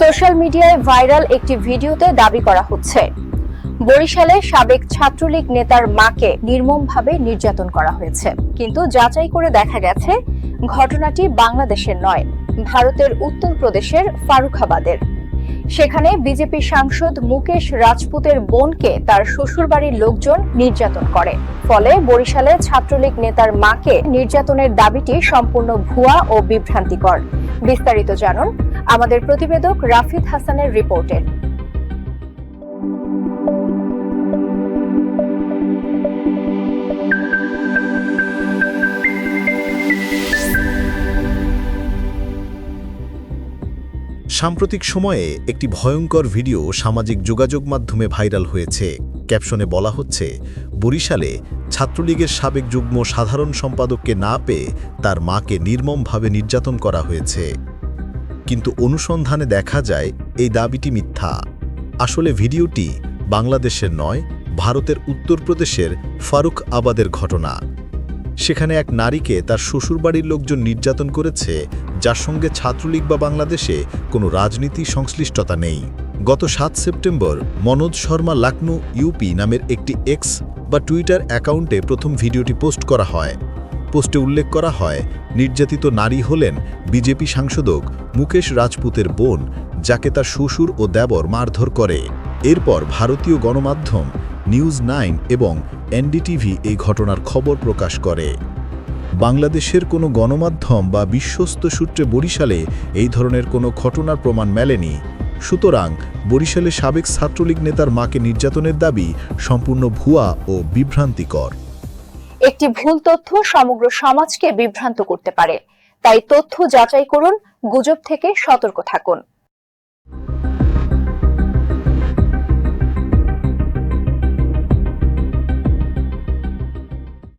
Social মিডিয়ায় viral একটি ভিডিওতে দাবি করা হচ্ছে। বরিশালে সাবেক ছাত্রলীগ নেতার মাকে নির্মমভাবে নির্যাতন করা হয়েছে। কিন্তু যাচাই করে দেখা গেছে, ঘটনাটি বাংলাদেশের নয়, ভারতের উত্তরপ্রদেশের ফারুখাবাদের। সেখানে বিজেপি সাংসদ মুকেশ রাজপুতের বোনকে তার শ্বশুরবাড়ির লোকজন নির্যাতন করে। ফলে বরিশালে ছাত্রলীগ নেতার মাকে নির্যাতনের দাবিটি সম্পূর্ণ ভুয়া ও বিভ্রান্তিকর। বিস্তারিত জানুন আমাদের প্রতিবেদক রাফিদ হাসানের রিপোর্টে। সাম্প্রতিক সময়ে একটি ভয়ঙ্কর ভিডিও সামাজিক যোগাযোগ মাধ্যমে ভাইরাল হয়েছে। ক্যাপশনে বলা হচ্ছে, বরিশালে ছাত্রলীগের সাবেক যুগ্ম সাধারণ সম্পাদককে না পেয়ে তার মাকে নির্মমভাবে নির্যাতন করা হয়েছে। কিন্তু অনুসন্ধানে দেখা যায় এই দাবিটি মিথ্যা। আসলে ভিডিওটি বাংলাদেশের নয়, ভারতের উত্তরপ্রদেশের ফারুক আবাদের ঘটনা। সেখানে এক নারীকে তার শ্বশুরবাড়ির লোকজন নির্যাতন করেছে, যার সঙ্গে ছাত্রলীগ বা বাংলাদেশে কোনো রাজনীতি সংশ্লিষ্টতা নেই। গত সাত সেপ্টেম্বর, মনোজ শর্মা লাকনু ইউপি নামের একটি এক্স বা টুইটার অ্যাকাউন্টে প্রথম ভিডিওটি পোস্ট করা হয়। পোস্টে উল্লেখ করা হয়, নির্যাতিত নারী হলেন বিজেপি সাংসদক মুকেশ রাজপুতের বোন, যাকে তার শ্বশুর ও দেবর মারধর করে। এরপর ভারতীয় গণমাধ্যম নিউজ নাইন এবং এনডিটিভি এই ঘটনার খবর প্রকাশ করে। বাংলাদেশের কোনো গণমাধ্যম বা বিশ্বস্ত সূত্রে বরিশালে এই ধরনের কোনো ঘটনার প্রমাণ মেলেনি। সুতরাং বরিশালে সাবেক ছাত্রলীগ নেতার মাকে নির্যাতনের দাবি সম্পূর্ণ ভুয়া ও বিভ্রান্তিকর। একটি ভুল তথ্য সমগ্র সমাজকে বিভ্রান্ত করতে পারে। তাই তথ্য যাচাই করুন, গুজব থেকে সতর্ক থাকুন।